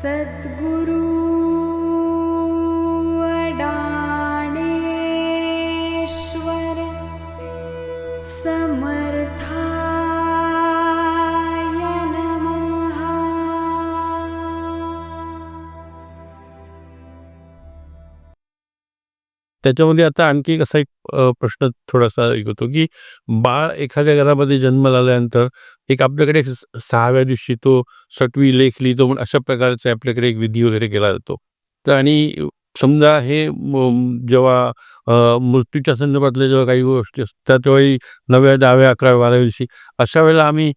सद्गुरु त्याच्यामध्ये आता आणखी एक असा एक प्रश्न थोडासा एक होतो की बाळ एखाद्या घरामध्ये जन्माला आल्यानंतर एक आपल्याकडे सहाव्या दिवशी तो सटवी लेख लिहितो म्हणून अशा प्रकारचे आपल्याकडे एक विधी वगैरे केला जातो. तर आणि समजा हे जेव्हा मृत्यूच्या संदर्भातल्या जेव्हा काही गोष्टी असतात त्यावेळी नव्या दहाव्या अकराव्या बाराव्या दिवशी अशा वेळेला आम्ही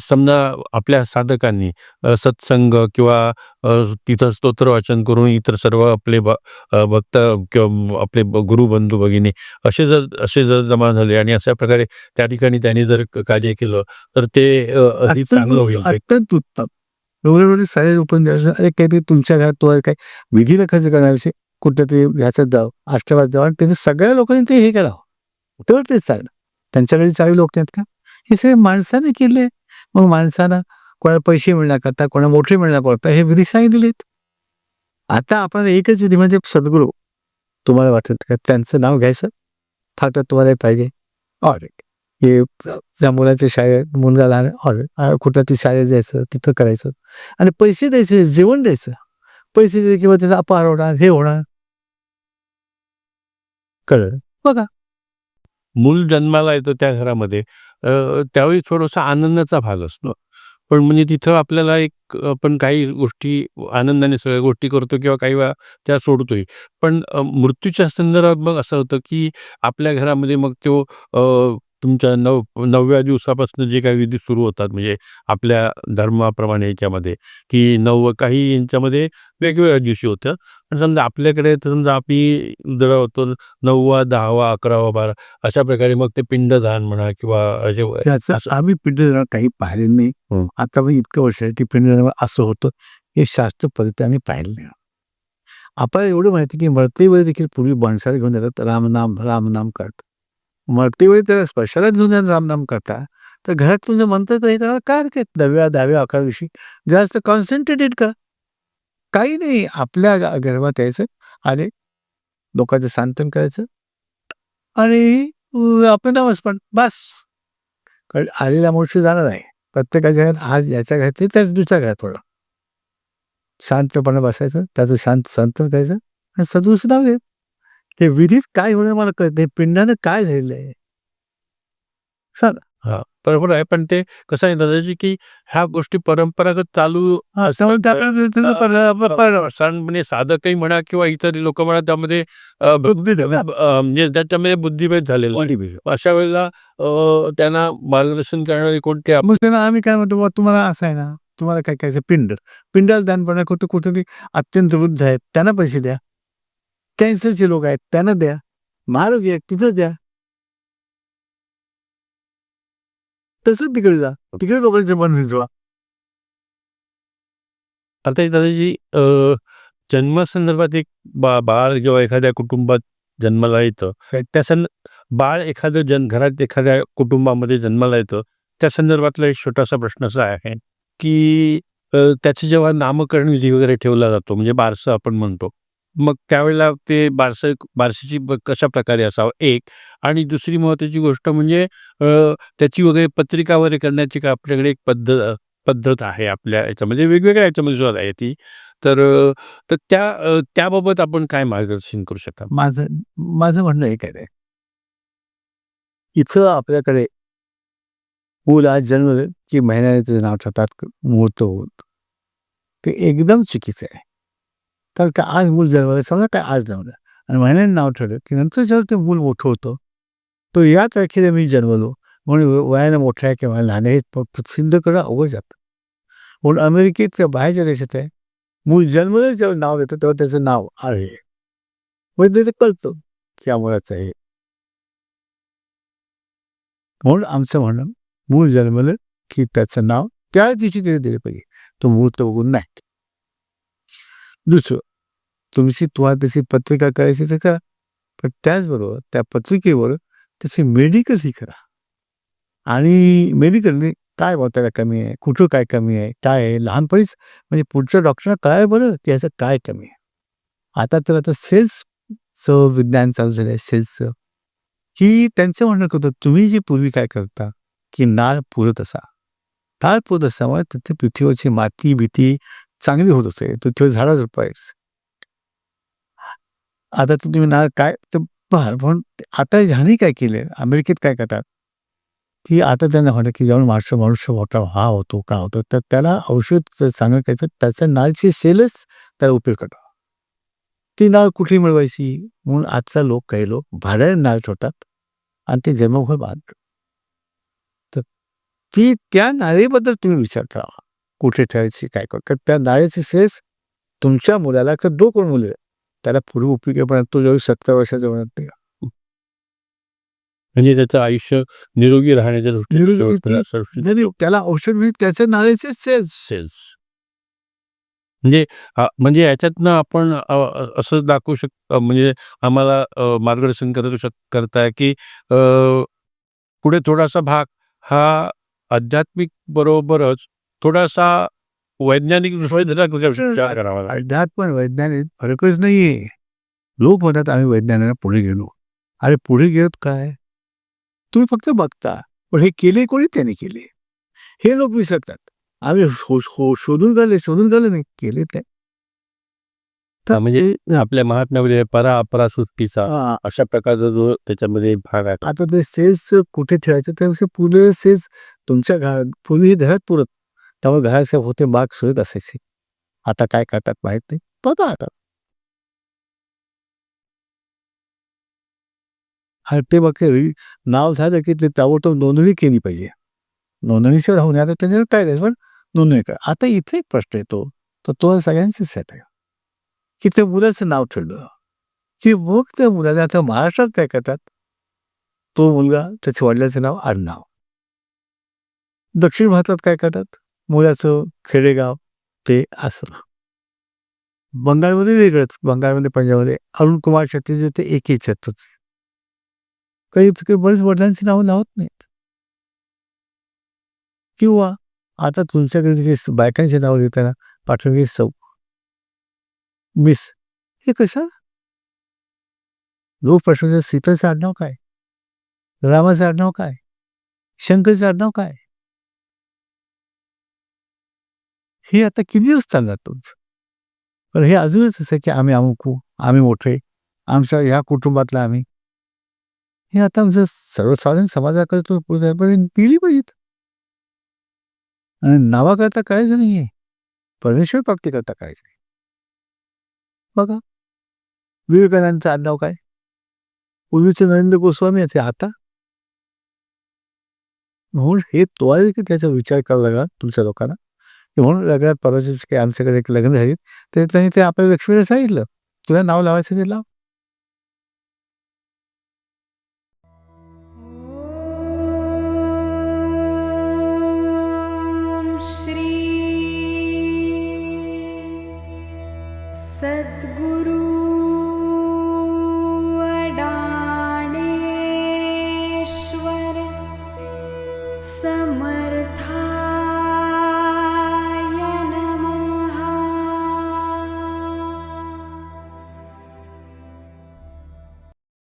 समजा आपल्या साधकांनी सत्संग किंवा तिथं स्तोत्र वाचन करून इतर सर्व आपले भक्त किंवा आपले ब- गुरुबंधू भगिनी असे जर असे जर जमा झाले आणि अशा प्रकारे त्या ठिकाणी त्यांनी जर कार्य केलं तर ते चांगलं होईल अत्यंत उत्तम. एवढे सारे द्यायचं अरे काहीतरी तुमच्या घरात तो काय विधीला खर्च करण्याविषयी कुठेतरी ह्याच्यात जावं आष्टवाद जावं. आणि त्यांनी सगळ्या लोकांनी ते हे करावं तर तेच चालेल त्यांच्याकडे चावी लोक नाहीत का? हे सगळे माणसाने केले. मग माणसानं कोणाला पैसे मिळण्याकरता कोणाला मोठे मिळण्याकरता हे विधी सांगितलेत. आता आपण एकच विधी म्हणजे सद्गुरू. तुम्हाला वाटत का त्यांचं नाव घ्यायचं? फक्त तुम्हाला पाहिजे. ऑरे हे ज्या मुलाच्या शाळेत मुलगा लहान ऑर्डर कुठं ती शाळेत जायचं तिथं करायचं. आणि पैसे द्यायचे जेवण द्यायचं. पैसे किंवा त्याचा अपार होणार हे होणार. कळलं. मूल जन्माला येतं त्या घरामध्ये. त्यावेळी थोडासा आनंदाचा भाग असतो. पण म्हणजे तिथं आपल्याला एक आपण काही गोष्टी आनंदाने सगळ्या गोष्टी करतो किंवा काही वेळा त्या सोडतोय. पण मृत्यूच्या संदर्भात मग असं होतं की आपल्या घरामध्ये मग तो तुमच्या नव नवव्या दिवसापासून जे काही विधी सुरू होतात म्हणजे आपल्या धर्माप्रमाणे याच्यामध्ये की नव काही यांच्यामध्ये वेगवेगळ्या दिवशी होतं. पण समजा आपल्याकडे तर समजा आपली जरा होतो नववा दहावा अकरावा बारा अशा प्रकारे मग ते पिंडदान म्हणा किंवा असे असं- आम्ही पिंडदान काही पाहिले नाही. हं. आता पण इतकं वर्ष आहे की पिंडदान असं होतं. हे शास्त्र पद्धती आम्ही पाहिलं नाही. आपल्याला एवढं माहिती की मरतेवेळी देखील पूर्वी माणसाला घेऊन जातात. रामनाम रामनाम करतात. मरतेवेळी त्याला स्पर्शाला घेऊन जाऊन रामनाम करता. तर घरात तुझं म्हणतं तरी त्याला काय काय दहाव्या दहाव्या अकरा दिवशी जास्त कॉन्सन्ट्रेटेड करा. काही नाही. आपल्या गर्भात यायचं आणि लोकांचं सांत्वन करायचं आणि अं, आपलं नामस्मरण. बस. कारण आलेला मनुष्य जाणार आहे प्रत्येकाच्या घरात आज याच्या घरात नाही, त्याच दुसऱ्या घरात थोडं शांतपणे बसायचं त्याचं शांत संत करायचं आणि सदुस नाव घ्यायचं. हे विधीत काय होणार मला कळत नाही. पिंडानं काय झालेलं आहे? हा बरोबर आहे. पण ते कसं आहे दादाजी की ह्या गोष्टी परंपरागत चालू सण म्हणजे साधकही म्हणा किंवा इतर लोक म्हणा त्यामध्ये म्हणजे त्याच्यामध्ये बुद्धिभेद झालेला. अशा वेळेला त्यांना मार्गदर्शन करणारे कोणते त्यांना आम्ही काय म्हणतो तुम्हाला असं आहे ना तुम्हाला काय काय पिंड. पिंडाला दान पडणार कुठं कुठं अत्यंत वृद्ध आहेत. त्यांना पैसे द्या. कॅन्सरचे लोक आहेत त्यांना द्या महारोग आहेत तिथं द्या? तसंच तिकडे जा तिकडे लोकांचे मन विजवा आता दादाजी जन्मासंदर्भात एक बा बाळ जेव्हा एखाद्या कुटुंबात जन्माला येतं त्या सं बाळ एखादं जन घरात एखाद्या कुटुंबामध्ये जन्माला येतं त्या संदर्भातला एक छोटासा प्रश्न असा आहे की त्याचं जेव्हा नामकरण विधी वगैरे ठेवला जातो म्हणजे बारसं आपण म्हणतो मग त्यावेळेला ते बारसं बारशीची ब- कशा प्रकारे असावं? एक. आणि दुसरी महत्त्वाची गोष्ट म्हणजे अ, त्याची वगैरे पत्रिका वगैरे करण्याची का आपल्याकडे एक पद्धत पद्धत आहे आपल्या याच्यामध्ये वेगवेगळ्या याच्यामध्ये सुद्धा आहे ती. तर अ, तर त्या अ, त्याबाबत आपण काय मार्गदर्शन करू शकता? माझं माझं म्हणणं एक आहे इथं आपल्याकडे मूल आज जन्मलं की महिन्याने त्याचं नाव ठेवतात मुहूर्त होत ते एकदम चुकीचं आहे. कारण का आज मूल जन्मलं समजा काय आज जन्मलं आणि महिन्याने नाव ठेवलं की नंतर जेव्हा ते मूल मोठं होतं तो या तारखेला मी जन्मलो. म्हणून व- वयानं मोठं आहे किंवा लहान आहे हे सिद्ध करणं अवघड जातं. म्हणून अमेरिकेत किंवा बाहेरच्या देशात आहे मूल जन्मलं जेव्हा नाव येतं तेव्हा त्याचं नाव आहे म्हणजे ते कळतं की या मुलाचं आहे म्हणून आमचं म्हणणं मूल जन्मलं की त्याचं नाव त्या दिवशी तिथे दिलं पाहिजे. तो मुहूर्त बघून नाही. दुसरं तुमची तुम्हाला त्याची पत्रिका करायची तर करा. पण त्याचबरोबर त्या पत्रिकेवर त्याचे मेडिकलही करा. आणि मेडिकलने काय बुवा त्याला कमी आहे? कुठं काय कमी आहे? काय आहे? लहानपणीच म्हणजे पुढच्या डॉक्टरना कळावं बरं की याचं काय कमी आहे. आता तर आता सेल्सचं विज्ञान चालू झालं आहे सेल्सचं की त्यांचं म्हणणं करतं तुम्ही जी पूर्वी काय करता की नाळ पुरत असा. नाळ पुरत असल्यामुळे तिथे पृथ्वीवरची माती भीती चांगली होत असे. पृथ्वीवर झाडं झुडपायच आता तर तुम्ही नाळ काय तर पहा पण आता ह्याने काय केले अमेरिकेत काय करतात? की आता त्यांना म्हणतात की जेव्हा माणूस मनुष्य मोठा हा होतो का होतो तर त्याला औषध जर चांगलं करायचं त्याच्या नाळची सेलच त्याला उपयोग करतो ती नाळ कुठे मिळवायची? म्हणून आजचा लोक काही लोक भाड्याने नाळ ठेवतात आणि ते जन्मभर बांध तर ती त्या नाळेबद्दल तुम्ही विचार करावा कुठे ठेवायची काय कर कारण त्या नाळेची सेस तुमच्या मुलाला किंवा दो कोण मुले त्याला पुढे उपयोगी पण तो जेव्हा सत्तर वर्षाचा होणार म्हणजे त्याचं आयुष्य निरोगी राहण्याच्या दृष्टीने नाही, त्याला औषध म्हणजे त्याच्या नाळेचे सेल्स. सेल्स. म्हणजे म्हणजे याच्यातनं आपण असं दाखवू शक म्हणजे आम्हाला मार्गदर्शन करू शक करताय की पुढे थोडासा भाग हा आध्यात्मिक बरोबरच थोडासा वैज्ञानिक विचार करावा अध्यात्म वैज्ञानिक फरकच नाहीये. लोक म्हणतात आम्ही वैज्ञानिक पुढे गेलो. अरे पुढे गेलोत काय? तुम्ही फक्त बघता. पण हे केले कोणी? त्याने केले. हे लोक विसरतात. आम्ही शो- शो- शोधून काढले शोधून काढले नाही केले ते हा, म्हणजे आपल्या महात्म्यामध्ये परा अपरा सुट्टीचा हा, अशा प्रकारचा जो त्याच्यामध्ये भाग आहे. आता ते सेल्स कुठे ठेवायचं? त्यापेक्षा पुढे सेल्स तुमच्या घरा पूर्वी घरात पुरत त्यामुळे घराचे होते बाग सुरत असायचे. आता काय करतात माहीत नाही. बघा आता. आणि ते नाव झालं की ते ताबडतोब नोंदणी केली पाहिजे. नोंदणीशिवाय होऊन आता त्यांच्यावर काय द्यायचं पण नोंदणी करा. आता इथे एक प्रश्न येतो. तर तो सगळ्यांचीच सेट आहे. की त्या मुलाचं नाव ठेवलं. की मग त्या मुलाला आता महाराष्ट्रात काय करतात? तो मुलगा त्याच्या वडिलाचं नाव आडनाव दक्षिण भारतात काय करतात? मुलाचं खेडेगाव ते असं बंगालमध्ये वेगळंच. बंगालमध्ये पंजाबमध्ये. अरुण कुमार छत्तीस ते एक छत्तीस काही काही बरेच वडिलांची नावं लावत नाहीत. किंवा आता तुमच्याकडे बायकांची नावं लिहिताना पाठवणे सौ. मिस. हे कशा? लोक प्रश्न सीताचं आडनाव काय? रामाचं आडनाव काय? शंकरचं आडनाव काय? हे आता किती दिवस चालणार तुमचं? पण हे अजूनच असं आहे की आम्ही अमुक आम्ही मोठे आमच्या ह्या कुटुंबातला आम्ही. हे आता आमचं सर्वसाधारण समाजाकडे तो दिली पाहिजेत आणि नावाकरता करायचं नाहीये. परमेश्वर प्राप्ती करता करायचं आहे. बघा. विवेकानंदचं आडनाव काय? पूर्वीचे नरेंद्र गोस्वामी याचे आता? म्हणून हे तो आहे की त्याचा विचार करावा लागला तुमच्या लोकांना. म्हणून लग्नात परवाच्या दिवशी आमच्याकडे एक लग्न झाली. तर त्यांनी ते आपल्या लक्ष्मीला सांगितलं. तुला नाव लावायचं ते लाव.